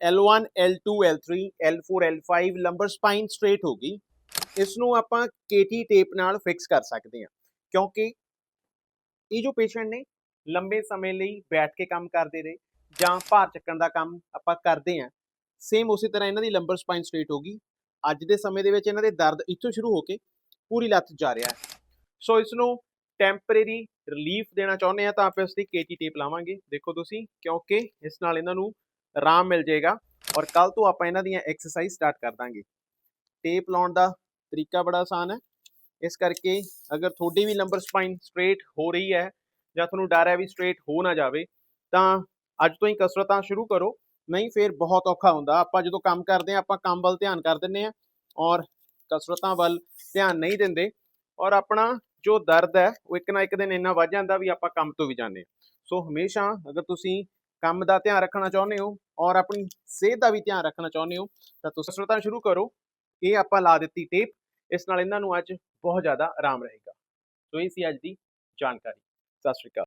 L1 L2 L3 L4 L5 lumber spine straight ਹੋ ਗਈ। ਇਸ ਨੂੰ ਆਪਾਂ KT ਟੇਪ ਨਾਲ ਫਿਕਸ ਕਰ ਸਕਦੇ ਹਾਂ। ਕਿਉਂਕਿ ਇਹ ਜੋ ਪੇਸ਼ੈਂਟ ਨੇ ਲੰਬੇ ਸਮੇਂ ਲਈ ਬੈਠ ਕੇ ਕੰਮ ਕਰਦੇ ਰਹੇ ਜਾਂ ਭਾਰ ਚੱਕਣ ਦਾ ਕੰਮ ਆਪਾਂ ਕਰਦੇ ਹਾਂ ਸੇਮ ਉਸੇ ਤਰ੍ਹਾਂ ਇਹਨਾਂ ਦੀ ਲੰਬਰ ਸਪਾਈਨ ਸਟ੍ਰੇਟ ਹੋ ਗਈ। ਅੱਜ ਦੇ ਸਮੇਂ ਦੇ ਵਿੱਚ ਇਹਨਾਂ ਦੇ ਦਰਦ ਇੱਥੋਂ ਸ਼ੁਰੂ ਹੋ ਕੇ ਪੂਰੀ ਲੱਤ ਜਾ ਰਿਹਾ। ਹੈ ਸੋ ਇਸ ਨੂੰ ਟੈਂਪਰੇਰੀ ਰਿਲੀਫ ਦੇਣਾ ਚਾਹੁੰਦੇ ਆ ਤਾਂ ਆਪਾਂ ਇਸ ਦੀ ਕੇਟੀ ਟੇਪ ਲਾਵਾਂਗੇ। ਦੇਖੋ ਤੁਸੀਂ, ਕਿਉਂਕਿ ਇਸ ਨਾਲ ਇਹਨਾਂ ਨੂੰ ਆਰਾਮ ਮਿਲ ਜਾਏਗਾ ਔਰ ਕੱਲ ਤੋਂ ਆਪਾਂ ਇਹਨਾਂ ਦੀਆਂ ਐਕਸਰਸਾਈਜ਼ ਸਟਾਰਟ ਕਰ ਦਾਂਗੇ। ਟੇਪ ਲਾਉਣ ਦਾ ਤਰੀਕਾ ਬੜਾ ਆਸਾਨ ਹੈ। ਇਸ ਕਰਕੇ ਅਗਰ ਤੁਹਾਡੀ ਵੀ ਲੰਬਰ ਸਪਾਈਨ ਸਟ੍ਰੇਟ ਹੋ ਰਹੀ ਹੈ ਜਾਂ ਤੁਹਾਨੂੰ ਡਰ ਹੈ ਵੀ ਸਟ੍ਰੇਟ ਹੋ ਨਾ ਜਾਵੇ, ਤਾਂ ਅੱਜ ਤੋਂ ਹੀ ਕਸਰਤਾਂ ਸ਼ੁਰੂ ਕਰੋ। ਨਹੀਂ ਫਿਰ ਬਹੁਤ ਔਖਾ ਹੁੰਦਾ। ਆਪਾਂ ਜਦੋਂ ਕੰਮ ਕਰਦੇ ਆ ਆਪਾਂ ਕੰਮ ਵੱਲ ਧਿਆਨ ਕਰ ਦਿੰਨੇ ਆ ਔਰ ਕਸਰਤਾਂ ਵੱਲ ਧਿਆਨ ਨਹੀਂ ਦਿੰਦੇ ਔਰ ਆਪਣਾ ਜੋ ਦਰਦ ਹੈ, ਉਹ ਇੱਕ ਨਾ ਇੱਕ ਦਿਨ ਇੰਨਾ ਵੱਧ ਜਾਂਦਾ ਵੀ ਆਪਾਂ ਕੰਮ ਤੋਂ ਵੀ ਜਾਂਦੇ ਹਾਂ। ਸੋ ਹਮੇਸ਼ਾ ਅਗਰ ਤੁਸੀਂ ਕੰਮ ਦਾ ਧਿਆਨ ਰੱਖਣਾ ਚਾਹੁੰਦੇ ਹੋ ਔਰ ਆਪਣੀ ਸਿਹਤ ਦਾ ਵੀ ਧਿਆਨ ਰੱਖਣਾ ਚਾਹੁੰਦੇ ਹੋ, ਤਾਂ ਤੁਸੀਂ ਕਸਰਤਾਂ ਸ਼ੁਰੂ ਕਰੋ। ਇਹ ਆਪਾਂ ਲਾ ਦਿੱਤੀ ਟੇਪ ਇਸ ਨਾਲ ਇਹਨਾਂ ਨੂੰ ਅੱਜ ਬਹੁਤ ਜ਼ਿਆਦਾ ਆਰਾਮ ਰਹੇਗਾ। ਸੋ ਇਹ ਸੀ ਅੱਜ ਦੀ ਜਾਣਕਾਰੀ। ਸਤਿ ਸ਼੍ਰੀ ਅਕਾਲ।